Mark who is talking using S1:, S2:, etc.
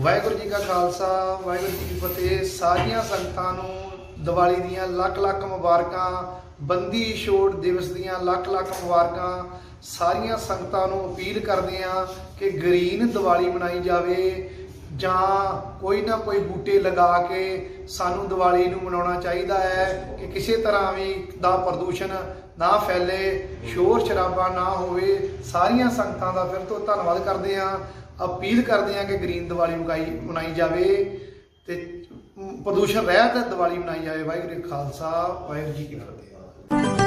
S1: ਵਾਹਿਗੁਰੂ ਜੀ ਕਾ ਖਾਲਸਾ, ਵਾਹਿਗੁਰੂ ਜੀ ਕੀ ਫਤਿਹ। ਸਾਰੀਆਂ ਸੰਗਤਾਂ ਨੂੰ ਦੀਵਾਲੀ ਦੀਆਂ ਲੱਖ ਲੱਖ ਮੁਬਾਰਕਾਂ, ਬੰਦੀ ਛੋੜ ਦਿਵਸ ਦੀਆਂ ਲੱਖ ਲੱਖ ਮੁਬਾਰਕਾਂ। ਸਾਰੀਆਂ ਸੰਗਤਾਂ ਨੂੰ ਅਪੀਲ ਕਰਦੇ ਆ ਕਿ ਗ੍ਰੀਨ ਦੀਵਾਲੀ ਮਨਾਈ ਜਾਵੇ ਜਾਂ ਕੋਈ ਨਾ ਕੋਈ ਬੂਟੇ ਲਗਾ ਕੇ ਸਾਨੂੰ ਦੀਵਾਲੀ ਨੂੰ ਮਨਾਉਣਾ ਚਾਹੀਦਾ ਹੈ ਕਿ ਕਿਸੇ ਤਰ੍ਹਾਂ ਵੀ ਦਾ ਪ੍ਰਦੂਸ਼ਣ ਨਾ ਫੈਲੇ, ਸ਼ੋਰ ਸ਼ਰਾਬਾ ਨਾ ਹੋਵੇ। ਸਾਰੀਆਂ ਸੰਗਤਾਂ ਦਾ ਫਿਰ ਤੋਂ ਧੰਨਵਾਦ ਕਰਦੇ ਆ ਅਪੀਲ ਕਰਦੇ ਹਾਂ ਕਿ ਗ੍ਰੀਨ ਦੀਵਾਲੀ ਮਨਾਈ ਮਨਾਈ ਜਾਵੇ ਤੇ ਪ੍ਰਦੂਸ਼ਣ ਰਹਿਤ ਦੀਵਾਲੀ ਮਨਾਈ ਜਾਵੇ। ਵਾਹਿਗੁਰੂ ਖਾਲਸਾ, ਵਾਹਿਗੁਰੂ ਜੀ ਕੀ ਫਤਿਹ।